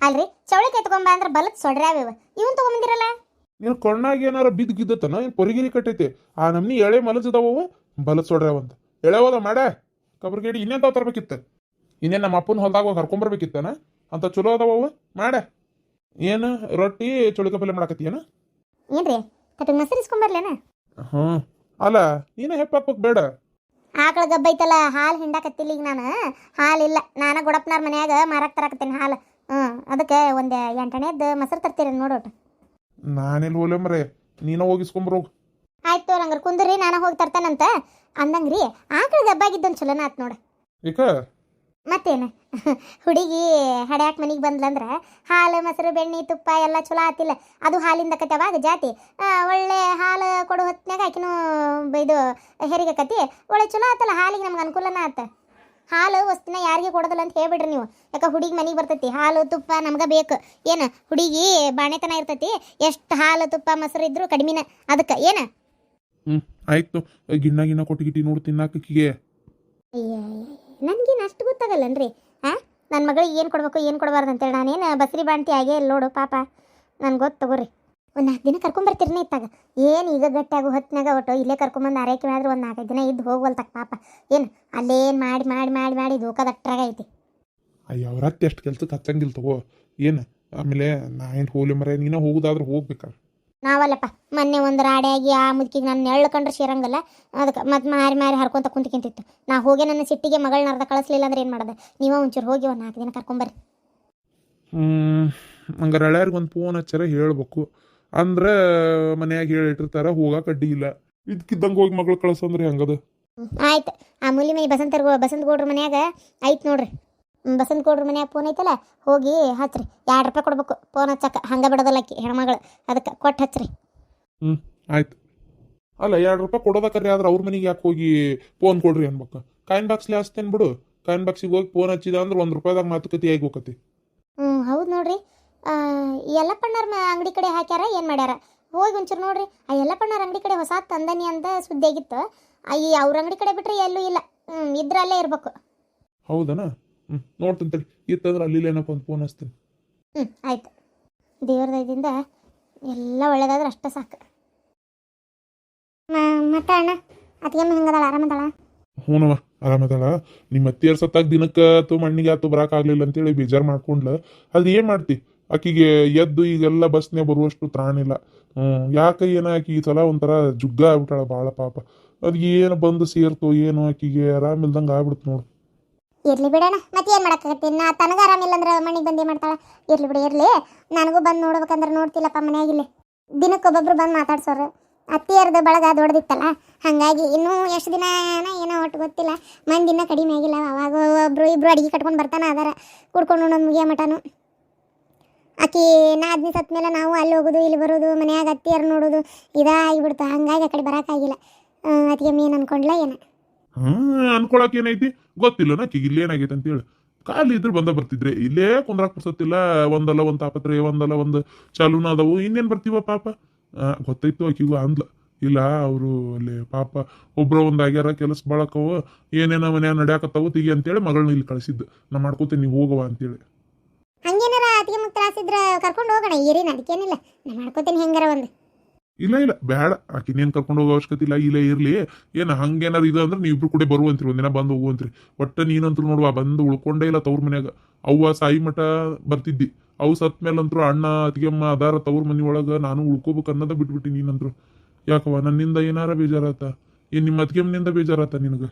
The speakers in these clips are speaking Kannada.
ಅಲ್ರಿ ಚೌಳಿ ತಗೊಂಬ ಅಂದ್ರೆ ಬಲತ್ ಸೊಡ್ರ್ಯಾವ ಇವ. ಇವನ್ ತಗೊಂಬಂದಿರಲ್ಲ? ನೀನು ಕಣ್ಣಾಗ ಏನಾರ ಬಿದ್ದ ಗಿದ್ದತನ ಏನು ಪೊರಿಗಿರಿ ಕಟ್ಟೈತಿ? ಆ ನಮ್ನಿ ಎಳೆ ಮಲಸದವು ಬಲ ಸೊಡ್ರ್ಯಾವಂತ ಎಳೆವದ ಮಾಡ ಕಬ್ರಗೇಡಿ ಇನ್ನೇನ್ ತಾವ್ ತರ್ಬೇಕಿತ್ತ? ಇನ್ನೇನ್ ನಮ್ಮ ಅಪ್ಪನ ಹೊಲ್ದಾಗ ಹೋಗಿ ಹರ್ಕೊಂಬರ್ಬೇಕಿತ್ತನ ಅಂತ ಚಲೋ ಅದಾವವು ಮಾಡ. ಏನು ರೊಟ್ಟಿ ಚುಳಿಕ ಪಲ್ಯ ಮಾಡಾಕತ್ತೀಯನ ಏನ್ರಿ ಕಟ್ಟಿಗೆ ಮೊಸರು ಇಸ್ಕೊಂಬರ್ಲೇನ? ಹ್ಞೂ ಅಲ್ಲ ನೀನೇ ಹೆಪ್ಪಾಕ್ ಬೇಡ. ಆಕಳ ಗಬ್ಬೈತಲ್ಲ ಹಾಲ್ ಹಾಲು ಹಿಂಡಾಕತ್ತಿಲ್ಲ ಈಗ ನಾನು. ಹಾಲಿಲ್ಲ ನಾನು ಗುಡಪ್ಪನಾರ್ ಮನ್ಯಾಗ ಮಾರಾಕ್ ತರಾಕತ್ತೇನೆ ಹಾಲು. ಹ್ಞೂ ಅದಕ್ಕೆ ಒಂದು ಎಂಟನೇದ್ದು ಮೊಸರು ತರ್ತೀರಿ ನೋಡೋಟು. ನಾನೆಲ್ಲಿ ಹೋಲೆಮ್ರೆ ನೀನ ಹೋಗಿಸ್ಕೊಂಬರೋಗು ಆಯ್ತು ಹಂಗಾರೆ ಕುಂದ್ರಿ ನಾನು ಹೋಗಿ ತರ್ತಾನಂತ. ಅಂದಂಗ್ರಿ ಆಕಳ ಗಬ್ಬಾಗಿದ್ದೊಂದು ಚಲೋನ ಆತ್ ನೋಡ. ಈಗ ಮತ್ತೇನು? ಹುಡುಗಿ ಹಡ್ಯಾಕ್ ಮನೆಗೆ ಬಂದ್ಲಂದ್ರೆ ಹಾಲು ಮೊಸರು ಬೆಣ್ಣೆ ತುಪ್ಪ ಎಲ್ಲ ಚಲೋ ಆತಿಲ್ಲ. ಅದು ಹಾಲಿಂದ ಕತ್ತವಾಗ ಜಾತಿ. ಒಳ್ಳೆ ಹಾಲು ಕೊಡೋ ಹೊತ್ನ್ಯಾಗ ಆಕಿನೂ ಇದು ಹೆರಿಗೆ ಕತಿ ಒಳ್ಳೆ ಚಲೋ ಆತಲ್ಲ ಹಾಲಿಗೆ ನಮ್ಗೆ ಅನುಕೂಲನ ಆತ. ಹಾಲು ವಸ್ತುನ ಯಾರಿಗೆ ಕೊಡೋದಿಲ್ಲ ಅಂತ ಹೇಳ್ಬಿಡ್ರಿ ನೀವು. ಯಾಕೆ ಹುಡುಗಿ ಮನೆಗೆ ಬರ್ತೈತಿ? ಹಾಲು ತುಪ್ಪ ನಮ್ಗೆ ಬೇಕು. ಏನು? ಹುಡುಗಿ ಬಾಣೆತನ ಇರ್ತೈತಿ. ಎಷ್ಟು ಹಾಲು ತುಪ್ಪ ಮೊಸರು ಇದ್ರು ಕಡಿಮೆನ ಅದಕ್ಕೆ. ಏನು? ಹ್ಞೂ ಆಯ್ತು. ಗಿಣ್ಣ ಗಿಣ್ಣ ಕೊಟ್ಟು ನೋಡು ನೋಡಿ ತಿನ್ನಾಕಿಗೆ ನನಗೇನು ಅಷ್ಟು ಗೊತ್ತಾಗಲ್ಲನ್ರಿ? ಹಾಂ ನನ್ನ ಮಗಳಿಗೆ ಏನು ಕೊಡಬೇಕು ಏನು ಕೊಡಬಾರ್ದು ಅಂತೇಳಿ ನಾನೇನು ಬಸ್ರಿ ಬಾಣ್ತಿ ಆಗೇ ಇಲ್ಲ ನೋಡು ಪಾಪ. ನನ್ಗೆ ಗೊತ್ತು ತಗೋರಿ. ಒಂದು ನಾಲ್ಕು ದಿನ ಕರ್ಕೊಂಬರ್ತಿರ್ನೇ ಇತ್ತಾಗ? ಏನು ಈಗ ಗಟ್ಟಿಯಾಗು ಹೊತ್ತಿನಾಗ ಒಟ್ಟು ಇಲ್ಲೇ ಕರ್ಕೊಂಬಂದು ಆರೈಕೆ ಮಾಡಿದ್ರೆ ಒಂದು ನಾಲ್ಕೈದು ದಿನ ಇದ್ದು ಹೋಗ್ವಲ್ತಕ್ಕ ಪಾಪ. ಏನು ಅಲ್ಲೇನು ಮಾಡಿ ಮಾಡಿ ಮಾಡಿ ಮಾಡಿ ದೂಕದಟ್ರಾಗ ಐತಿ. ಅಯ್ಯ ಅವ್ರ ಹತ್ತಿ ಎಷ್ಟು ಕೆಲ್ಸಕ್ಕೆ ಹಚ್ಚಂಗಿಲ್ಲ ತಗೋ. ಏನು? ಆಮೇಲೆ ನಾ ಏನು ಹೋಲಿ ಮರ ನೀನ ಹೋಗುದಾದ್ರೆ ಹೋಗ್ಬೇಕಾರೆ ನಾವಲ್ಲಪ್ಪ ಮೊನ್ನೆ ಒಂದು ರಾಡಿಯಾಗಿ ಆ ಮುದುಕಿಗೆ ನಾನು ನೆರಳು ಕಂಡ್ರೆ ಸೇರಂಗಲ್ಲ ಅದಕ್ಕೆ ಮತ್ತೆ ಮಾರಿ ಮಾರಿ ಹರ್ಕೊಂತ ಕುಂತ್ಕಿಂತಿತ್ತು. ನಾ ಹೋಗಿ ನನ್ನ ಸಿಟ್ಟಿಗೆ ಮಗಳನ್ನ ಅರ್ಧ ಕಳಿಸ್ಲಿಲ್ಲ ಅಂದ್ರೆ ಏನು ಮಾಡೋದು? ನೀವೇ ಒಂಚೂರು ಹೋಗಿ ಒಂದು ನಾಲ್ಕು ದಿನ ಕರ್ಕೊಂಬರ್ರಿ ಹ್ಮ್ ಹಂಗಾರೆ ಹಳ್ಯಾರಿಗೆ ಒಂದು ಫೋನ್ ಹಚ್ಚಾರ ಹೇಳ್ಬೇಕು. ಅಂದ್ರೆ ಮನ್ಯಾಗ ಹೇಳಿಟ್ಟಿರ್ತಾರ ಹೋಗಾಕ ಅಡ್ಡಿ ಇಲ್ಲ. ಇದ್ಕಿದ್ದಂಗ ಹೋಗಿ ಮಗಳು ಕಳ್ಸಂದ್ರೆ ಹೆಂಗದ? ಆಯ್ತ ಆ ಮೂಲಿ ಮನೆ ಬಸಂತ ಬಸಂತ ಗೌಡ್ರ ಮನ್ಯಾಗ ಐತ್ ನೋಡ್ರಿ. ಬಸಂತ ಗೌಡ್ರ ಮನ್ಯಾಗ ಫೋನ್ ಐತಲ್ಲ ಹೋಗಿ ಹಚ್ರಿ. ಎರಡು ರೂಪಾಯಿ ಕೊಡ್ಬೇಕು ಫೋನ್ ಹಚ್ಚಕ. ಹಂಗ ಬಿಡೋದಲ್ಲಕ್ಕಿ ಹೆಣ್ಮಗಳು. ಅದಕ್ಕೆ ಕೊಟ್ಟು ಹಚ್ರಿ. ಆಯ್ತು. ಅಲ್ಲ ಎರಡು ರೂಪಾಯಿ ಕೊಡೋದಕ್ಕರಿ ಆದ್ರೆ ಅವ್ರ ಮನೆಗೆ ಯಾಕೆ ಹೋಗಿ ಫೋನ್ ಕೊಡ್ರಿ ಅನ್ಬೇಕು? ಕಾಯಿನ್ ಬಾಕ್ಸ್ಲಿ ಹಚ್ತೇನೆ ಬಿಡು. ಕಾಯಿನ್ ಬಾಕ್ಸಿಗೆ ಹೋಗಿ ಫೋನ್ ಹಚ್ಚಿದ ಅಂದ್ರೆ ಒಂದು ರೂಪಾಯಿದಾಗ ಮಾತುಕತೆ ಆಗಿ ಹೋಗತಿ ಹ್ಞೂ ಹೌದು ನೋಡ್ರಿ. ಯಲ್ಲಪ್ಪಣ್ಣವ್ರ ಅಂಗಡಿ ಕಡೆ ಹಾಕ್ಯಾರ ಏನು ಮಾಡ್ಯಾರ? ಹೋಗಿ ಒಂಚೂರು ನೋಡ್ರಿ ಆ ಯಲ್ಲಪ್ಪಣ್ಣರ ಅಂಗಡಿ ಕಡೆ ಹೊಸ ತಂದನಿ ಅಂತ ಸುದ್ದಿ ಆಗಿತ್ತು. ಅಯ್ಯ ಈ ಅವ್ರ ಅಂಗಡಿ ಕಡೆ ಬಿಟ್ರೆ ಎಲ್ಲೂ ಇಲ್ಲ. ಹ್ಞೂ ಇದ್ರಲ್ಲೇ ಇರ್ಬೇಕು. ಹೌದನಾ? ಹ್ಞೂ ನೋಡ್ತೀನಿ ತಡಿ. ಇತ್ತಂದ್ರೆ ಅಲ್ಲಿ ಏನಪ್ಪ ಒಂದು ಫೋನ್ ಹಚ್ತೀನಿ. ಹ್ಞೂ ಆಯ್ತು. ದೇವ್ರ ದಯದಿಂದ ಎಲ್ಲ ಒಳ್ಳೇದಾದ್ರೆ ಅಷ್ಟೇ ಸಾಕು. ಮತ್ತೆ ಅಣ್ಣ? ಅತ್ತಿಗೆಮ್ಮ ಹೆಂಗದಾಳ? ಆರಾಮದಾಳ ಹ್ಞೂನವ ಆರಾಮದಾಳ ನಿಮ್ಮ ಅತ್ತಿಯರ್ ಸತ್ತಾಗ ದಿನಕ್ಕೆ ಆತು ಮಣ್ಣಿಗೆ ಆತು ಬರಾಕಾಗ್ಲಿಲ್ಲ ಅಂತೇಳಿ ಬೇಜಾರು ಮಾಡ್ಕೊಂಡ್ಲ. ಅದು ಏನು ಮಾಡ್ತಿ? ಆಕಿಗೆ ಎದ್ದು ಈಗೆಲ್ಲ ಬಸ್ನೇ ಬರುವಷ್ಟು ತ್ರಾಣಿಲ್ಲ. ಹ್ಞೂ ಯಾಕೆ ಏನ ಆಕಿ ಈ ಸಲ ಒಂಥರ ಜುಗ್ಗ ಆಗ್ಬಿಟ್ಟಾಳ ಭಾಳ ಪಾಪ. ಅದು ಏನು ಬಂದು ಸೇರ್ತು ಏನು ಆಕಿಗೆ ಆರಾಮಿಲ್ದಂಗೆ ಆಗ್ಬಿಡ್ತು ನೋಡು. ಇರ್ಲಿ ಬಿಡೋಣ ಮತ್ತೆ ಏನು ಮಾಡಕ್ಕಾಗತ್ತೆ? ನಾ ತನಗ ಆರಾಮಿಲ್ಲ ಅಂದ್ರೆ ಮನೆಗೆ ಬಂದೇ ಮಾಡ್ತಾಳ? ಇರ್ಲಿ ಬಿಡಿ, ಇರ್ಲಿ. ನನಗೂ ಬಂದು ನೋಡ್ಬೇಕಂದ್ರೆ ನೋಡ್ತಿಲ್ಲಪ್ಪ ಮನೆಯಾಗಿಲ್ಲಿ ದಿನಕ್ಕೊಬ್ಬೊಬ್ರು ಬಂದು ಮಾತಾಡ್ಸೋರು. ಅತ್ತಿಯರ್ದು ಬಳಗ ದೊಡ್ದಿತ್ತಲ್ಲ ಹಾಗಾಗಿ ಇನ್ನೂ ಎಷ್ಟು ದಿನ ಏನೋ ಒಟ್ಟು ಗೊತ್ತಿಲ್ಲ. ಮಂದಿನ ಕಡಿಮೆ ಆಗಿಲ್ಲ, ಅವಾಗ ಒಬ್ರು ಇಬ್ರು ಅಡಿಗೆ ಕಟ್ಕೊಂಡು ಬರ್ತಾನೆ, ಅದಾರ. ಕುಡ್ಕೊಂಡು ನಮಗೆ ಮಟನು ಆಕಿ ನಾದ್ನಿ ಸತ್ ಮೇಲೆ ನಾವು ಅಲ್ಲಿ ಹೋಗೋದು ಇಲ್ಲಿ ಬರೋದು ಮನ್ಯಾಗ ಅತ್ತಿಯರ್ ನೋಡೋದು ಇದಾಗಿಬಿಡ್ತು. ಹಂಗಾಗಿ ಆ ಕಡೆ ಬರೋಕ್ಕಾಗಿಲ್ಲ ಅದಕ್ಕೆ ಮೇನ್ ಅನ್ಕೊಂಡ್ಲ ಏನ? ಹ್ಮ್ ಅನ್ಕೊಳಕ್ ಏನೈತಿ? ಗೊತ್ತಿಲ್ಲ ಆಕಿಗೆ ಇಲ್ಲಿ ಏನಾಗೈತೆ ಅಂತೇಳಿ ಖಾಲಿ ಇದ್ರೆ ಬಂದ ಬರ್ತಿದ್ರೆ. ಇಲ್ಲೇ ಕುಂದ್ರಾಕ್ ಬರ್ಸತ್ತಿಲ್ಲ ಒಂದಲ್ಲ ಒಂದು ತಾಪತ್ರೆ ಒಂದಲ್ಲ ಒಂದು ಚಾಲೂನ ಅದಾವು. ಇನ್ನೇನ್ ಬರ್ತೀವ ಪಾಪ? ಗೊತ್ತಾಯ್ತು ಗೊತ್ತೈತು ಆಕಿಗೂ ಅಂದ್ಲ. ಇಲ್ಲ ಅವರು ಅಲ್ಲಿ ಪಾಪ ಒಬ್ರ ಒಂದು ಆಗ್ಯಾರ ಕೆಲಸ ಬಾಳಕವು ಏನೇನ ಮನ್ಯಾಗ ನಡ್ಯಾಕತ್ತಾವು. ತಿಗಿ ಅಂತೇಳಿ ಮಗಳನ್ನ ಇಲ್ಲಿ ಕಳಿಸಿದ್ದು. ನಾ ಮಾಡ್ಕೋತೀನಿ ನೀವು ಹೋಗವ ಅಂತೇಳಿ. ಆಸಿದ್ರ ಕರ್ಕೊಂಡು ಹೋಗೋಣ ಏರಿನ ಅದಕ್ಕೇನಿಲ್ಲ ನಾ ಮಾಡ್ಕೋತೀನಿ ಹೆಂಗಾರ ಒಂದು. ಇಲ್ಲ ಇಲ್ಲ ಬೇಡ ಆಕಿನೇನು ಕರ್ಕೊಂಡು ಹೋಗೋ ಅವಶ್ಯಕತೆ ಇಲ್ಲ ಇಲ್ಲೇ ಇರಲಿ. ಏನ ಹಂಗೇನಾರು ಇದು ಅಂದ್ರೆ ನೀವು ಇಬ್ರು ಕೂಡ ಬರುವಂತ್ರಿ ಒಂದಿನ ಬಂದು ಹೋಗುವಂತ್ರಿ ಒಟ್ಟ ನೀನಂತೂ ನೋಡುವ ಬಂದು ಉಳ್ಕೊಂಡೇ ಇಲ್ಲ ತವ್ರ ಮನ್ಯಾಗ. ಅವ್ವ ಸಾಯಿ ಮಠ ಬರ್ತಿದ್ದಿ. ಅವು ಸತ್ ಮೇಲಂತರೂ ಅಣ್ಣ ಅತಿಗೆಮ್ಮ ಅದಾರ ತವ್ರ ಮನೆ ಒಳಗ ನಾನು ಉಳ್ಕೋಬೇಕು ಅನ್ನೋದ ಬಿಟ್ಬಿಟ್ಟಿ ನೀನಂತ್ರು. ಯಾಕವ್ವ ನನ್ನಿಂದ ಏನಾರ ಬೇಜಾರಾತ? ಏನ್ ನಿಮ್ಮ ಅತಿಗೆಮ್ಮನಿಂದ ಬೇಜಾರಾತ ನಿನಗ?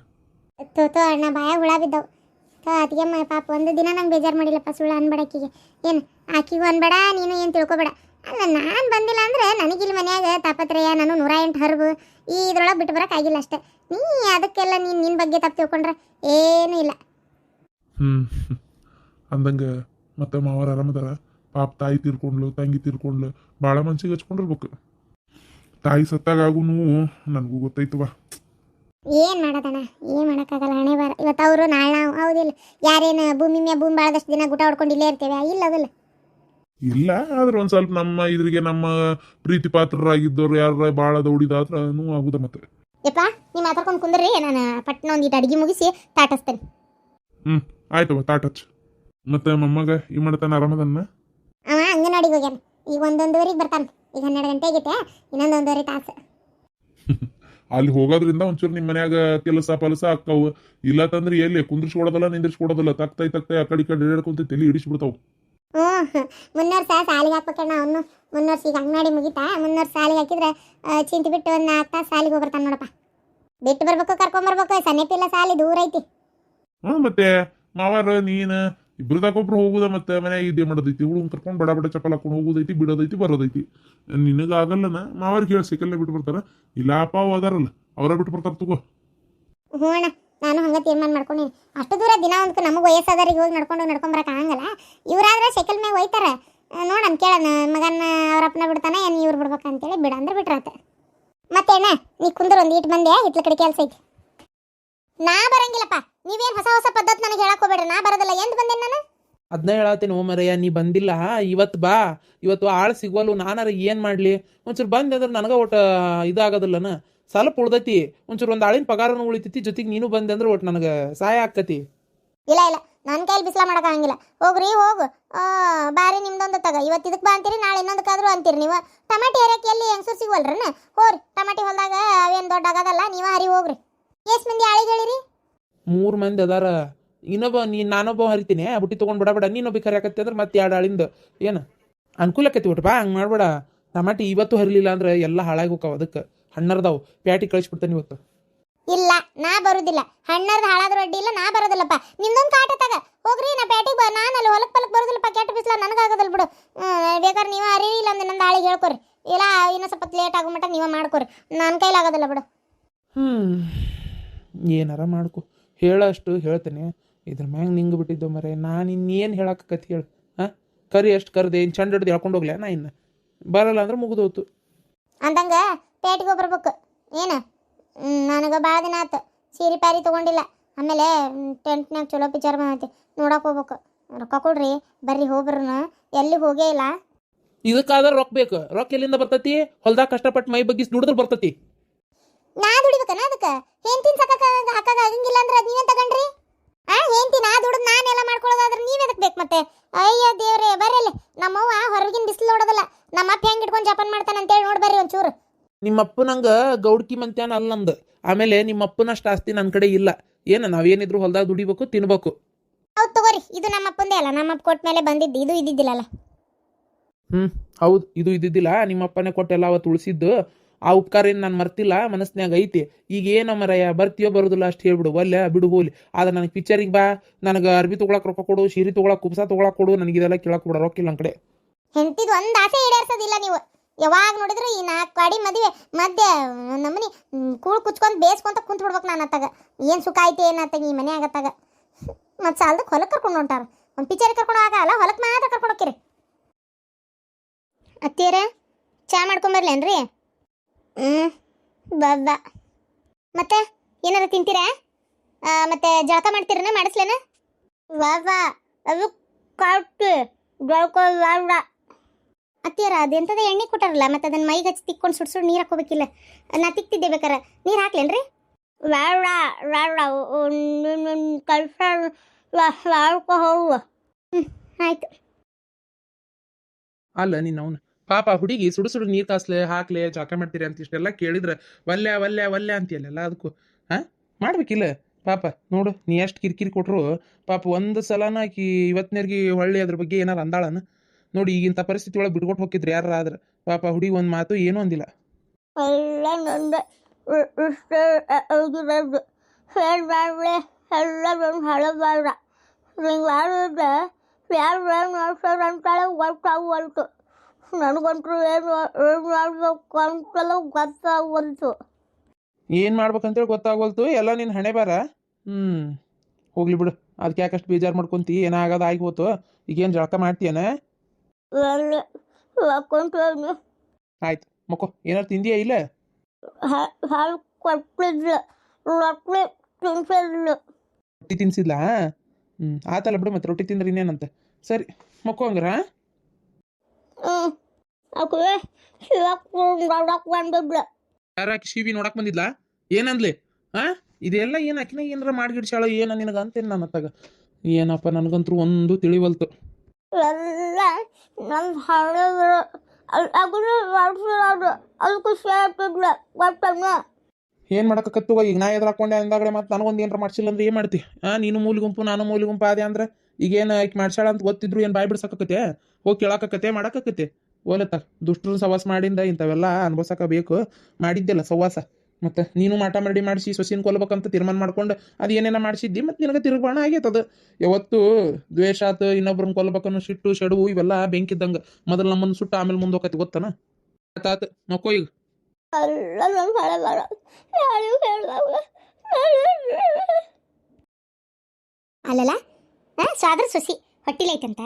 ತೋ ಅಣ್ಣ ಬಾಯ ಹುಳ ಬಿದ್ದವು. ಅತಿಗೆ ಪಾಪ, ಒಂದು ದಿನ ನಂಗೆ ಬೇಜಾರು ಮಾಡಿಲ್ಲಪ್ಪ ಸುಳ್ಳು ಅನ್ಬೇಡಕ್ಕಿಗೆ. ಏನು, ಆಕಿಗೂ ಅನ್ಬೇಡ, ನೀನು ಏನು ತಿಳ್ಕೊಬೇಡ. ಅಲ್ಲ, ನಾನು ಬಂದಿಲ್ಲ ಅಂದರೆ ನನಗಿಲ್ಲಿ ಮನ್ಯಾಗ ತಾಪತ್ರಯ, ನಾನು ನೂರ ಎಂಟು ಹರ್ಬು, ಈ ಇದ್ರೊಳಗೆ ಬಿಟ್ಟು ಬರೋಕ್ಕಾಗಿಲ್ಲ ಅಷ್ಟೇ. ನೀ ಅದಕ್ಕೆಲ್ಲ ನೀನು ನಿನ್ನ ಬಗ್ಗೆ ತಪ್ಪು ತಿಳ್ಕೊಂಡ್ರೆ ಏನು ಇಲ್ಲ. ಹ್ಞೂ ಅಂದಂಗೆ ಮತ್ತೆ ಮಾವರ ಆರಾಮದಾರ? ಪಾಪ ತಾಯಿ ತೀರ್ಕೊಂಡ್ಲು, ತಂಗಿ ತೀರ್ಕೊಂಡ್ಲು ಭಾಳ ಮನ್ಸಿಗೆ ಹಚ್ಕೊಂಡಿರ್ಬೇಕು. ತಾಯಿ ಸತ್ತಾಗ ಆಗೂ ನೋವು ನನಗೂ ಗೊತ್ತೈತವ ಏನು ಮಾಡೋದಣ್ಣ ಏನು ಮಾಡೋಕ್ಕಾಗಲ್ಲ ಹಣೆ ಬಾರ ಇವತ್ತು ಅವರು ನಾಳೆ ನಾವು ಹೌದಿಲ್ಲ ಯಾರೇನು ಭೂಮಿ ಮ್ಯಾ ಭೂಮಿ ಬಾಳದಷ್ಟು ದಿನ ಗುಟ ಹೊಡ್ಕೊಂಡು ಇಲ್ಲೇ ಇರ್ತೇವೆ? ಇಲ್ಲ ಅದಲ್ಲ. ಇಲ್ಲ ಆದ್ರೆ ಒಂದ್ ಸ್ವಲ್ಪ ನಮ್ಮ ಇದ್ರಿಗೆ ನಮ್ಮ ಪ್ರೀತಿ ಪಾತ್ರರಾಗಿದ್ದವ್ರು ಯಾರ ಭಾಳ ದೌಡಿದಾದ್ರೂ ಆಗುದ ಮತ್ತೆ. ಯಪ್ಪ ನೀವು ಮಾತಾಡ್ಕೊಂಡು ಕುಂದ್ರಿ. ನಾನು ಪಟ್ನ ಒಂದಿಟ್ಟು ಅಡುಗೆ ಮುಗಿಸಿ ತಾಟಸ್ತೇನೆ. ಹ್ಮ್ ಆಯ್ತವ ತಾಟಚ್ ಮತ್ತೆ ಮೊಮ್ಮಗ ಈ ಮಾಡ್ತಾನೆ ಆರಾಮದನ್ನ ಅಂಗನವಾಡಿಗೆ ಹೋಗ್ಯಾನ. ಈಗ ಒಂದೊಂದುವರೆಗೆ ಬರ್ತಾನೆ. ಈಗ ಹನ್ನೆರಡು ಗಂಟೆ ಆಗೈತೆ. ಇನ್ನೊಂದು ಒಂದೂವರೆ ತಾಸು. ಅಲ್ಲಿ ಹೋಗೋದ್ರಿಂದ ಒಂಚೂರು ನಿಮ್ಮ ಮನ್ಯಾಗ ಕೆಲಸ ಪಲಸ ಆಕ್ಕವು ಇಲ್ಲ ತಂದ್ರೆ ಎಲ್ಲಿ ಕುಂದ್ರಿಸ್ಕೊಡೋದಲ್ಲ ನಿಂದ್ರಿಸ್ಕೊಡೋದಲ್ಲ ತಕ್ತೈ ತಕ್ತೈ ಆ ಕಡೆ ಈ ಕಡೆ ಹೇಳ್ಕೊಂತ ತಲೆ ಹಿಡಿಸ್ಬಿಡ್ತಾವು. ಹ್ಞೂ ಮುನ್ನೂರು ಸಹ ಸಾಲಿಗೆ ಹಾಕ್ಬೇಕಣ್ಣ ಅವನು. ಮುನ್ನೂರು ಈಗ ಅಂಗನವಾಡಿ ಮುಗಿತಾ. ಮುನ್ನೂರು ಸಾಲಿಗೆ ಹಾಕಿದ್ರೆ ಚಿಂತೆ ಬಿಟ್ಟು ಒಂದು ನಾಲ್ಕು ತಾಸು ಸಾಲಿಗೆ ಹೋಗ್ಬರ್ತಾನೆ ನೋಡಪ್ಪ. ಬಿಟ್ಟು ಬರ್ಬೇಕು ಕರ್ಕೊಂಬರ್ಬೇಕು. ಸನ್ನೆಪಿಲ್ಲ ಸಾಲಿ ದೂರ ಐತಿ. ಹ್ಞೂ ಮತ್ತೆ ಮಾವಾರ ನೀನ್ ಇಬ್ರದಾಗೊಬ್ರು ಹೋಗುದ ಮತ್ತೆ ಮನ್ಯಾಗ ಇದೇ ಮಾಡೋದೈತಿ ಇವಳು ಕರ್ಕೊಂಡು ಬಡ ಬಡ ಚಪ್ಪಲ್ ಹಾಕೊಂಡು ಹೋಗೋದೈತಿ, ಬಿಡೋದೈತಿ, ಬರೋದೈತಿ. ನಿನಗ ಆಗಲ್ಲನ ಮಾವಾರಿಗೆ ಹೇಳಿ ಸೈಕಲ್ನ ಬಿಟ್ಟು ಬರ್ತಾರ. ಇಲ್ಲ, ಅಪ್ಪ ಅದಾರಲ್ಲ, ಅವರ ಬಿಟ್ಟು ಬರ್ತಾರ, ತಗೋ. ಹ್ಞೂ ನಾನು ಹಂಗೆ ತೀರ್ಮಾನ ಮಾಡ್ಕೊಂಡಿನಿ. ಅಷ್ಟು ದೂರ ದಿನ ಒಂದು ನಮಗೆ ವಯಸ್ಸಾದವ್ರಿಗೆ ಹೋಗಿ ನಡ್ಕೊಂಡು ನಡ್ಕೊಂಡು ಬರಕ್ಕೆ ಆಗಂಗಲ್ಲ. ಇವರಾದ್ರೆ ಸೈಕಲ್ ಮ್ಯಾಗ ಒಯ್ತಾರೆ ನೋಡನ್ ಕೇಳೋಣ ಮಗನ ಅವರಪ್ಪನ ಬಿಡ್ತಾನೆ, ಏನು ಇವ್ರು ಬಿಡ್ಬೇಕಂತೇಳಿ ಬಿಡ ಅಂದ್ರೆ ಮತ್ತೆ ಅಣ್ಣ ನೀ ಕುಂದ್ರ ಒಂದು ಇಟ್ಟು ಬಂದೆ, ಹಿತ್ಲ ಕಡೆ ಕೆಲಸ ಐತಿ. ನಾ ಬರಂಗಿಲ್ಲಪ್ಪ. ನೀವೇನು ಹೊಸ ಹೊಸ ಪದ್ಧತಿ ನನಗೆ ಹೇಳಕ್ ಹೋಗ್ಬೇಡ್ರಿ ನಾ ಬರೋದಿಲ್ಲ. ಎಂದ್ ಬಂದೆ ನಾನು? ಅದನ್ನ ಹೇಳತ್ತೀನಿ ಓ ಮರಯ್ಯ ನೀ ಬಂದಿಲ್ಲ. ಇವತ್ತು ಬಾ. ಇವತ್ತು ಆಳು ಸಿಗ್ವಲ್ಲು ನಾನಾರ ಏನು ಮಾಡಲಿ? ಒಂಚೂರು ಬಂದೆ ಅಂದ್ರೆ ನನಗೆ ಒಟ್ಟು ಇದಾಗೋದಿಲ್ಲನ? ಸ್ವಲ್ಪ ಉಳ್ದೈತಿ. ಒಂಚೂರು ಒಂದು ಆಳಿನ ಪಗಾರನು ಉಳಿತೈತಿ ಜೊತೆಗೆ ನೀನು ಬಂದೆ ಅಂದ್ರೆ ಒಟ್ಟು ನನಗೆ ಸಹಾಯ ಆಗ್ತತಿ. ಇಲ್ಲ ಇಲ್ಲ. ನನ್ನ ಕೈಲಿ ಬಿಸಿಲ ಆಗಂಗಿಲ್ಲ. ಹೋಗ್ರಿ ಹೋಗು. ಆ, ಬಾರಿ ನಿಮ್ದೊಂದು ತಗ. ಇವತ್ತು ಇದಕ್ಕೆ ಬಾ ಅಂತೀರಿ ನಾಳೆ ಇನ್ನೊಂದಕ್ಕಾದ್ರೂ ಅಂತೀರಿ ನೀವು. ಟಮಾಟಿ ಹರಿಯಕ್ಕೆ ಎಲ್ಲಿ ಹೆಂಗ್ಸೂರ್ ಸಿಗ್ವಲ್ರನ್ನ ಹೋರಿ ಟಮಾಟಿ ಹೊಲ್ದಾಗ ಅವೇನು ದೊಡ್ಡ ಆಗದಲ್ಲ ನೀವ ಹರಿ ಹೋಗ್ರಿ. ಎಷ್ಟು ಮಂದಿ ಆಳಿಗೆ ಹೇಳಿರಿ? ಮೂರು ಮಂದಿ ಅದಾರ. ಇನ್ನೊಬ್ಬ ನೀ ನಾನೊಬ್ಬ ಹರಿತೀನಿ. ಬುಟ್ಟಿ ತೊಗೊಂಡು ಬಿಡ ನೀನು ನೀನೊಬ್ಬ ಕರಿಯಾಕತ್ತಿ ಅಂದ್ರೆ ಮತ್ತೆ ಎರಡು ಆಳಿಂದ. ಏನು? ಅನುಕೂಲ ಆಕತಿ ಬಾ ಹಂಗೆ ಮಾಡ್ಬೇಡ. ಟಮಾಟಿ ಇವತ್ತು ಹರಿಲಿಲ್ಲ ಅಂದ್ರೆ ಎಲ್ಲ ಹಾಳಾಗಿ ಅದಕ್ಕೆ. ಹಣ್ಣರ್ದಾವ್. ಪ್ಯಾಟಿ ಕಳಿಸ್ಬಿಡ್ತೇನೆ ಇವತ್ತು. ಇಲ್ಲ ನಾ ಬರುದಿಲ್ಲ. ಹಣ್ಣರ್ದ ಹಾಳಾದ್ರೂ ಅಡ್ಡಿ ಇಲ್ಲ ನಾ ಬರೋದಿಲ್ಲಪ್ಪ. ನಿಮ್ದೊಂದು ಕಾಟ ತಗ. ಹೋಗ್ರಿ ನಾ ಪ್ಯಾಟಿಗೆ ಬ ನಾನು ಅಲ್ಲಿ ಹೊಲಕ್ ಪಲಕ್ ಬರೋದಿಲ್ಲಪ್ಪ. ಕೆಟ್ಟ ಬಿಸಿಲ ನನಗಾಗೋದಿಲ್ಲ ಬಿಡು. ಬೇಕಾದ್ರೆ ನೀವು ಹರಿ ಇಲ್ಲ ಅಂದ್ರೆ ನಂದು ಆಳಿಗೆ ಹೇಳ್ಕೊರಿ. ಇಲ್ಲ ಇನ್ನೂ ಸ್ವಲ್ಪ ಲೇಟ್ ಆಗೋ ಮಟ್ಟ ನೀವ ಮಾಡ್ಕೊರಿ. ನನ್ನ ಕೈಲಾಗೋದಿಲ್ಲ ಬಿಡು. ಹ್ಞೂ ಏನಾರ ಮಾಡ್ಕೊ. ಹೇಳಷ್ಟು ಹೇಳ್ತೇನೆ. ಇದ್ರ ಮ್ಯಾಗ ನಿಂಗೆ ಬಿಟ್ಟಿದ್ದು ಮರೆ ನಾನು ಇನ್ನೇನು ಹೇಳಕ್ಕತ್ತಿ ಹೇಳು. ಹಾಂ? ಕರಿ ಎಷ್ಟು ಕರೆದೆ ಏನು ಚಂಡ ಹಿಡ್ದು ಹೇಳ್ಕೊಂಡು ಹೋಗ್ಲಾ ನಾ ಇನ್ನು. ಬರಲ್ಲ ಅಂದ್ರೆ ಮುಗಿದೋಯ್ತು. ಅಂದಂಗ ಪೇಟಿಗೆ ಬರ್ಬೇಕು ಏನು? ನನಗೆ ಭಾಳ ದಿನ ಆತು. ಸೀರೆ ಪ್ಯಾರಿ ತೊಗೊಂಡಿಲ್ಲ. ಆಮೇಲೆ ಟೆಂಟ್ನಾಗ ಚಲೋ ಪಿಕ್ಚರ್ ಬಂದೈತಿ. ನೋಡಕ್ಕೆ ಹೋಗ್ಬೇಕು. ರೊಕ್ಕ ಕೊಡ್ರಿ ಬರ್ರಿ ಹೋಗ್ಬರ್ನ ಎಲ್ಲಿ ಹೋಗೇ ಇಲ್ಲ. ಇದಕ್ಕಾದ್ರೆ ರೊಕ್ಕ ಬೇಕು. ರೊಕ್ಕ ಎಲ್ಲಿಂದ ಬರ್ತೈತಿ? ಹೊಲ್ದಾಗ ಕಷ್ಟಪಟ್ಟು ಮೈ ಬಗ್ಗಿಸಿ ದುಡಿದ್ರೆ ಬರ್ತೈತಿ. ನಾ ದುಡಿಬೇಕನ ಅದಕ್ಕೆ? ಹೆಂಡ್ತಿನ ಸಕ್ಕ ಹಾಕಾಗ ಆಗಂಗಿಲ್ಲ ಅಂದ್ರೆ ಅದು ನೀವೇ ತಗೊಂಡ್ರಿ? ಆ ಹೆಂಡ್ತಿ ನಾ ದುಡಿದ್ ನಾನೆಲ್ಲ ಮಾಡ್ಕೊಳ್ಳೋದಾದ್ರೆ ನೀವ್ ಅದಕ್ಕೆ ಬೇಕು ಮತ್ತೆ? ಅಯ್ಯೋ ದೇವ್ರೆ ಬರ್ರಲ್ಲಿ. ನಮ್ಮವ್ವ ಹೊರಗಿನ ಬಿಸಿಲು ನೋಡೋದಲ್ಲ. ನಮ್ಮ ಅಪ್ಪ ಹೆಂಗ್ ಇಟ್ಕೊಂಡು ಜಪಾನ್ ಮಾಡ್ತಾನೆ ಅಂತೇಳಿ ನೋಡಿ ಬರ್ರಿ ಒಂಚೂರು. ನಿಮ್ಮ ಅಪ್ಪನಂಗೆ ಗೌಡ್ಕಿ ಮಂತ್ಯಾನ ಅಲ್ಲ ನಂದು. ಆಮೇಲೆ ನಿಮ್ಮಪ್ಪನಷ್ಟು ಆಸ್ತಿ ನನ್ನ ಕಡೆ ಇಲ್ಲ. ಏನು ನಾವೇನಿದ್ರು ಹೊಲ್ದಾಗ ದುಡಿಬೇಕು ತಿನ್ಬೇಕು? ಹೌದು ತಗೋರಿ. ಇದು ನಮ್ಮಪ್ಪಂದೇ ಅಲ್ಲ. ನಮ್ಮ ಅಪ್ಪ ಕೊಟ್ಟ ಮೇಲೆ ಬಂದಿದ್ದು. ಇದು ಇದ್ದಿದ್ದಿಲ್ಲಲ್ಲ ಹ್ಞೂ ಹೌದು. ಇದು ಇದ್ದಿದ್ದಿಲ್ಲ. ನಿಮ್ಮಪ್ಪನೇ ಕೊಟ್ಟೆಲ್ಲ ಅವತ್ತು ಉಳಿಸಿದ್ದು. ಆ ಉಪಕಾರ ಏನು ನಾನು ಮರ್ತಿಲ್ಲ ಮನಸ್ಸಿನಾಗ ಐತಿ. ಈಗ ಏನು ಮರಯ್ಯ ಬರ್ತೀಯೋ ಬರೋದಿಲ್ಲ ಅಷ್ಟು ಹೇಳ್ಬಿಡು. ಒಲ್ಲೆ, ಬಿಡು, ಹೋಲಿ. ಆದ್ರೆ ನನಗೆ ಪಿಕ್ಚರಿಗೆ ಬಾ. ನನಗೆ ಅರ್ಬಿ ತೊಗೊಳಕ್ಕೆ ರೊಕ್ಕ ಕೊಡು ಸೀರೆ ತೊಗೊಳಕ್ಕೆ ಕುಪ್ಸ ತೊಗೊಳಕ್ಕೆ ಕೊಡು. ನನಗೆ ಇದೆಲ್ಲ ಕೇಳಕ್ಕೆ ಬಿಡ, ರೊಕ್ಕ ಇಲ್ಲ ಕಡೆ. ಹೆಂಡತಿದು ಒಂದು ಆಸೆ ಈಡೇರ್ಸೋದಿಲ್ಲ ನೀವು. ಯಾವಾಗ ನೋಡಿದ್ರು ಈ ನಾಲ್ಕು ಗಾಡಿ ಮದುವೆ ಮಧ್ಯೆ ನಮ್ಮನಿ ಕೂಳು ಕುಚ್ಕೊಂಡು ಬೇಸ್ಕೊಂತ ಕುಂತ್ ಬಿಡ್ಬೇಕು ನಾನು ಅತ್ತಾಗ. ಏನು ಸುಖ ಐತಿ ಏನತ್ತಾಗ ಈ ಮನೆ ಆಗತ್ತಾಗ ಮತ್ತೆ ಸಾಲದ ಹೊಲಕ್ಕೆ ಕರ್ಕೊಂಡು ಹೊಂಟಾರ. ಒಂದು ಪಿಚ್ಚರ್ ಕರ್ಕೊಂಡು ಆಗಲ್ಲ ಹೊಲಕ್ಕೆ ಮಾತ್ರ ಕರ್ಕೊಂಡು ಹೋಗಿರಿ ಅತ್ತೀರ ಚಾ ಮಾಡ್ಕೊಂಬರ್ಲೇನ್ರಿ ಹ್ಞೂ ಬಾ ಮತ್ತೆ ಏನಾರ ತಿಂತೀರಾ? ಮತ್ತೆ ಜಳಕ ಮಾಡ್ತೀರನ, ಮಾಡಿಸ್ಲೇನ? ವಾ ಅದು ಕಾಟು ಜಳಕ ಅತ್ತಿಯರ ಅದೆಂತದ ಎಣ್ಣೆ ಕೊಟ್ಟಾರಲ್ಲ, ಮತ್ತೆ ಅದನ್ನ ಮೈಗೆ ಹಚ್ಚಿ ತಿಕ್ಕೊಂಡು ಸುಡ್ ಸುಡ್ ನೀರು ಹಾಕೋಬೇಕಿಲ್ಲ ನಾ ತಿಕ್ತಿದ್ದೆ ಬೇಕಾರೆ. ನೀರು ಹಾಕ್ಲೇನ್ರಿ? ಬೇಡ ಬೇಡ ಕಲ್ಸ ಹೋಗುವ ಹ್ಞೂ ಆಯ್ತು. ಅಲ್ಲ, ನೀನು ಅವನು ಪಾಪ ಹುಡುಗಿ ಸುಡು ಸುಡು ನೀರು ಕಾಸ್ಲೆ, ಹಾಕ್ಲೆ ಜಾಕ ಮಾಡ್ತೀರಿ ಅಂತ ಇಷ್ಟೆಲ್ಲ ಕೇಳಿದ್ರೆ, ವಲ್ಯ ವಲ್ಯ ವಲ್ಯ ಅಂತೀಯಲ್ಲ ಅದಕ್ಕೂ ಹಾಂ? ಮಾಡ್ಬೇಕಿಲ್ಲ. ಪಾಪ, ನೋಡು, ನೀ ಎಷ್ಟು ಕಿರಿಕಿರಿ ಕೊಟ್ರು, ಪಾಪ ಒಂದು ಸಲನ ಆಕಿ ಇವತ್ತಿನರ್ಗಿ ಹೊಳ್ಳಿ ಅದ್ರ ಬಗ್ಗೆ ಏನಾರು ಅಂದಾಳನ? ನೋಡಿ ಈಗಿಂಥ ಪರಿಸ್ಥಿತಿ ಒಳಗೆ ಬಿಟ್ಕೊಟ್ಟು ಹೋಗಿದ್ರು ಯಾರು ಆದ್ರೆ? ಪಾಪ ಹುಡುಗಿ ಒಂದು ಮಾತು ಏನೂ ಅಂದಿಲ್ಲ. ಎಲ್ಲ ನನಗಂತೂ ಏನು ಏನು ಮಾಡಬೇಕು ಅಂತೆಲ್ಲ ಏನು ಮಾಡ್ಬೇಕಂತೇಳಿ ಗೊತ್ತಾಗೋಲ್ತು. ಎಲ್ಲ ನಿನ್ನ ಹಣೆ ಬಾರ. ಹ್ಞೂ ಹೋಗ್ಲಿ ಬಿಡು. ಅದಕ್ಕೆ ಯಾಕಷ್ಟು ಬೇಜಾರು ಮಾಡ್ಕೊಂತಿ? ಏನಾಗೋದು ಆಗಿ ಹೋತು? ಈಗೇನು ಜಳಕ ಮಾಡ್ತೀಯನ? ಆಯ್ತು ಮಕ್ಕೋ ಏನಾರು ತಿಂದಿಯಾ ಇಲ್ಲ? ಹಾಲು ಕೊಟ್ಟಿದ್ಲು ರೊಟ್ಟಿ ತಿನ್ಸಿದ್ಲು. ರೊಟ್ಟಿ ತಿನ್ಸಿದ್ಲಾ? ಹ್ಞೂ ಆತಲ್ಲ ಬಿಡು ಮತ್ತೆ ರೊಟ್ಟಿ ತಿಂದ್ರೆ ಇನ್ನೇನಂತ. ಸರಿ ಮಕ್ಕೋ ಹಂಗಾರ ಹ್ಞೂ ಓಕೆ ಶಿವಕ್ಕೆ ಬಂದಿದ್ಲು ಯಾರಾಕಿ ಶಿವಿ ನೋಡಕ್ ಬಂದಿದ್ಲಾ? ಏನಂದ್ಲಿ? ಹಾ ಇದೆಲ್ಲ ಏನು ಆಕಿನ ಏನಾರ ಮಾಡ್ಗಿಡ್ಸಾಳ ಏನ ನಿನಗೆ ಅಂತೇನು ನನ್ನ ತಗ ಏನಪ್ಪ ನನಗಂತೂ ಒಂದು ತಿಳಿವಲ್ತು. ಎಲ್ಲ ನಮ್ಮ ಅದನ್ನ ಅದು ಆಗ್ತಿದ್ಲ ಗೊತ್ತಲ್ಲ ಏನು ಮಾಡಕತ್ತವ ಈಗ ನಾ ಎದ್ರ ಹಾಕೊಂಡೆ ಅಂದಾಗಡೆ ಮತ್ತೆ ನನಗೊಂದು ಏನಾರ ಮಾಡ್ಸಿಲ್ಲ ಅಂದ್ರೆ ಏನು ಮಾಡ್ತಿ? ಆ ನೀನು ಮೂಲಿ ಗುಂಪು ನಾನು ಮೂಲಿ ಗುಂಪು ಆದೆ ಅಂದ್ರೆ? ಈಗೇನು ಆಯ್ಕೆ ಮಾಡ್ಸಾಳ ಅಂತ ಗೊತ್ತಿದ್ರು ಏನು ಬಾಯ್ ಬಿಡ್ಸಕತ್ತೆ ಹೋಗಿ ಕೇಳಾಕತ್ತೆ ಮಾಡಾಕತ್ತೆ ಓಲತ್ತ ದುಷ್ಟರು ಸವಾಸ ಮಾಡಿಂದ ಇಂಥವೆಲ್ಲ ಅನ್ಭವ್ಸಕ ಬೇಕು. ಮಾಡಿದ್ದಿಲ್ಲ ಸವಾಸ. ಮತ್ತು ನೀನು ಮಾಟ ಮಾಡಿ ಮಾಡಿಸಿ ಸೊಸಿನ ಕೊಲ್ಬೇಕಂತ ತೀರ್ಮಾನ ಮಾಡ್ಕೊಂಡು ಅದು ಏನೇನೋ ಮಾಡಿಸಿದ್ದಿ ಮತ್ತು ನಿನಗೆ ತಿರುಗಬಾಣ ಆಗೈತದು ಯಾವತ್ತು ದ್ವೇಷ ಆತು ಇನ್ನೊಬ್ರನ್ನ ಕೊಲ್ಬೇಕನ್ನೋ ಸಿಟ್ಟು ಶೆಡುವು ಇವೆಲ್ಲ ಬೆಂಕಿದ್ದಂಗೆ. ಮೊದಲು ನಮ್ಮನ್ನು ಸುಟ್ಟು ಆಮೇಲೆ ಮುಂದೆ ಹೋಗತಿ ಗೊತ್ತನ? ಆತಾತು ಈಗ. ಅಲ್ಲಲ್ಲ ಸ್ವಾದ್ರ ಸೊಸಿ. ಹೊಟ್ಟಿಲೈತಂತ.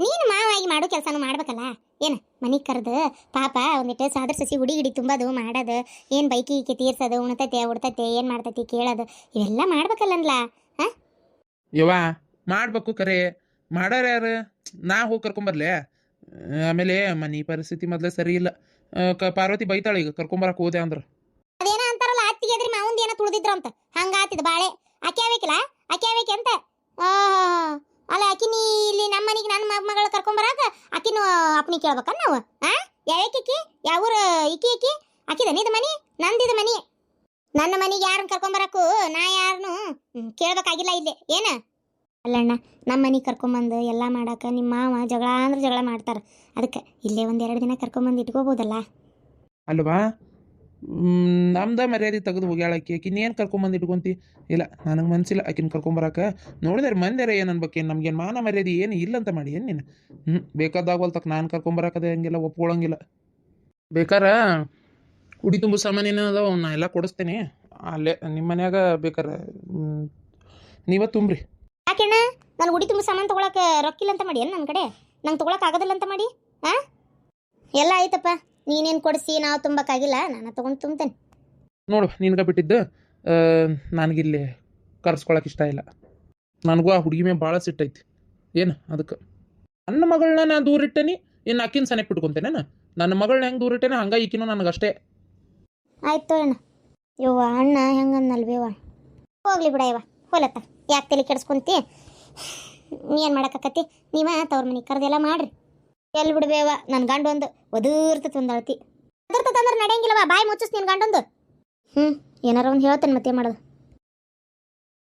ನೀನು ಮಾವಾಗಿ ಮಾಡೋ ಕೆಲಸನೂ ಮಾಡ್ಬೇಕಲ್ಲ? ಏನು ಮನೆಗೆ ಕರೆದು ಪಾಪ ಒಂದಿಟ್ಟು ಸಾದ್ರ ಸಸಿ ಹುಡಿ ಹಿಡಿ ತುಂಬೋದು ಮಾಡೋದು ಏನು ಬೈಕಿ ಈಕೆ ತೀರ್ಸೋದು ಉಣ್ತತೆ ಉಡ್ತತೆ ಏನು ಮಾಡ್ತೈತಿ ಕೇಳೋದು ಇವೆಲ್ಲ ಮಾಡ್ಬೇಕಲ್ಲನ್ಲ ಯವ್ವ ಮಾಡ್ಬೇಕು ಕರೆ. ಮಾಡಾರ ಯಾರು? ನಾ ಹೋಗಿ ಕರ್ಕೊಂಬರ್ಲೆ. ಆಮೇಲೆ ಮನೆ ಪರಿಸ್ಥಿತಿ ಮೊದಲೇ ಸರಿ ಇಲ್ಲ. ಆ, ಕ ಪಾರ್ವತಿ ಬೈತಾಳೆ ಈಗ ಕರ್ಕೊಂಬರಕ್ಕೆ ಹೋದೆ ಅಂದ್ರೆ. ಅದೇನ ಅಂತಾರಲ್ಲ ಅತ್ತಿಗೆ ಅದ್ರಿ ಮಾವಂದ ಏನೋ ಅಂತ. ಹಂಗಾತಿದ್ ಬಾಳೆ. ಆಕೆ ಆಗ್ಬೇಕಿಲ್ಲ? ಆಕೆ ಆಗ್ಬೇಕೆ ಅಂತ ಅಲ್ಲ, ಆಕಿನಿ ಇಲ್ಲಿ ನಮ್ಮ ಮನೆಗೆ ನನ್ನ ಮಗಳು ಕರ್ಕೊಂಬರಾಕ ಆಕಿನೂ ಅಪ್ಪನಿ ಕೇಳ್ಬೇಕ ನಾವು? ಆ ಯಾವಕ್ಕೆ ಯಾವ ಊರ? ಇಕಿ ಇಕಿ ಆಕಿದ ಇದು ಮನಿ? ನಂದಿದ ಮನಿ? ನನ್ನ ಮನೆಗೆ ಯಾರನ್ನ ಕರ್ಕೊಂಬರಕ್ಕೂ ನಾ ಯಾರನ್ನು ಕೇಳ್ಬೇಕಾಗಿಲ್ಲ ಇಲ್ಲಿ. ಏನ? ಅಲ್ಲಣ್ಣ ನಮ್ಮ ಮನೆಗೆ ಕರ್ಕೊಂಬಂದು ಎಲ್ಲ ಮಾಡಕ್ಕೆ ನಿಮ್ಮ ಮಾವ ಜಗಳ ಅಂದ್ರೆ ಜಗಳ ಮಾಡ್ತಾರೆ. ಅದಕ್ಕೆ ಇಲ್ಲೇ ಒಂದೆರಡು ದಿನ ಕರ್ಕೊಂಬಂದು ಇಟ್ಕೋಬೋದಲ್ಲ? ಅಲ್ವಾ ನಮ್ದ ಮರ್ಯಾದೆ ತೆಗೆದು ಹೋಗ್ಯಾಳ ಆಕಿ. ಏನು ಕರ್ಕೊಂಬಂದು ಇಟ್ಕೊಂತಿ? ಇಲ್ಲ, ನನಗೆ ಮನಸ್ಸಿಲ್ಲ ಆಕಿನ ಕರ್ಕೊಂಬರಕ್ಕೆ ನೋಡಿದ್ರೆ ಮಂದಿರ ಏನು ಅನ್ಬೇಕೇನು ನಮ್ಗೇನು ಮಾನ ಮರ್ಯಾದೆ ಏನು ಇಲ್ಲ ಅಂತ ಮಾಡಿ, ಏನು ನೀನು? ಹ್ಞೂ ಬೇಕಾದಾಗವಲ್ ತಕ್ಕ ನಾನು ಕರ್ಕೊಂಬರಕದೆ ಹಂಗೆಲ್ಲ ಒಪ್ಕೊಳ್ಳಂಗಿಲ್ಲ ಬೇಕಾರ ಉಡಿ ತುಂಬು ಸಾಮಾನು ಅದಾವ, ನಾ ಎಲ್ಲ ಕೊಡಿಸ್ತೇನೆ. ಅಲ್ಲೇ ನಿಮ್ಮ ಮನ್ಯಾಗ ಬೇಕಾರೆ ನೀವ ತುಂಬ್ರಿ. ಯಾಕೆಣ್ಣ? ನಾನು ಉಡಿ ತುಂಬ ಸಾಮಾನು ತೊಗೊಳಕ್ಕೆ ರೊಕ್ಕಿಲ್ಲ ಅಂತ ಮಾಡಿ, ಏನು ನನ್ನ ಕಡೆ? ನಂಗೆ ತೊಗೊಳಕ್ಕೆ ಆಗೋದಿಲ್ಲ ಅಂತ ಮಾಡಿ ಹಾಂ ಎಲ್ಲ ಆಯ್ತಪ್ಪ. ನೀನೇನು ಕೊಡಿಸಿ? ನಾವು ತುಂಬಕ್ಕಾಗಿಲ್ಲ. ನಾನು ತಗೊಂಡು ತುಂಬ್ತೇನೆ. ನೋಡು ನಿನ್ಗೆ ಬಿಟ್ಟಿದ್ದು ನನಗಿಲ್ಲಿ ಕರ್ಸ್ಕೊಳಕ್ಕೆ ಇಷ್ಟ ಇಲ್ಲ. ನನಗೂ ಆ ಹುಡುಗಿ ಮೇಲೆ ಭಾಳ ಸಿಟ್ಟೈತಿ. ಏನು ಅದಕ್ಕೆ? ನನ್ನ ಮಗಳನ್ನ ನಾನು ದೂರಿಟ್ಟೇನಿ ಇನ್ನು ಅಕ್ಕಿನ ಸನೆಕ್ ಬಿಟ್ಕೊಂತೇನೆ ನನ್ನ ಮಗಳನ್ನ ಹೆಂಗೆ ದೂರಿಟ್ಟೇನೆ ಹಂಗೆ ಈಕಿನೂ ನನಗಷ್ಟೇ. ಆಯ್ತು ಅಣ್ಣ. ಯವ್ವ ಅಣ್ಣ ಹೆಂಗನ್ನಲ್ವೇವ ಹೋಗ್ಲಿ ಬಿಡ ಯವ್ವ ಹೋಲತ್ತ. ಯಾಕೆ ತಲೆ ಕೆಡಿಸ್ಕೊಂತಿ? ಏನು ಮಾಡಕತ್ತಿ ನೀವ ತವ್ರ ಮನೆ ಕರೆದೆಲ್ಲ ಮಾಡ್ರಿ. ಎಲ್ಲಿ ಬಿಡ್ಬೇವ? ನನ್ನ ಗಂಡೊಂದು ಒಂದು ಒದರ್ತತ್ ಒಂದು ಅಳತಿ ಒದರ್ತತ್ ಅಂದ್ರೆ ನಡೆಯಂಗಿಲ್ಲವ. ಬಾಯಿ ಮುಚ್ಚಿಸ್ ನಿನ್ನ ಗಂಡೊಂದು. ಹ್ಞೂ ಏನಾರ ಒಂದು ಹೇಳ್ತೇನೆ ಮತ್ತೆ ಮಾಡೋದು?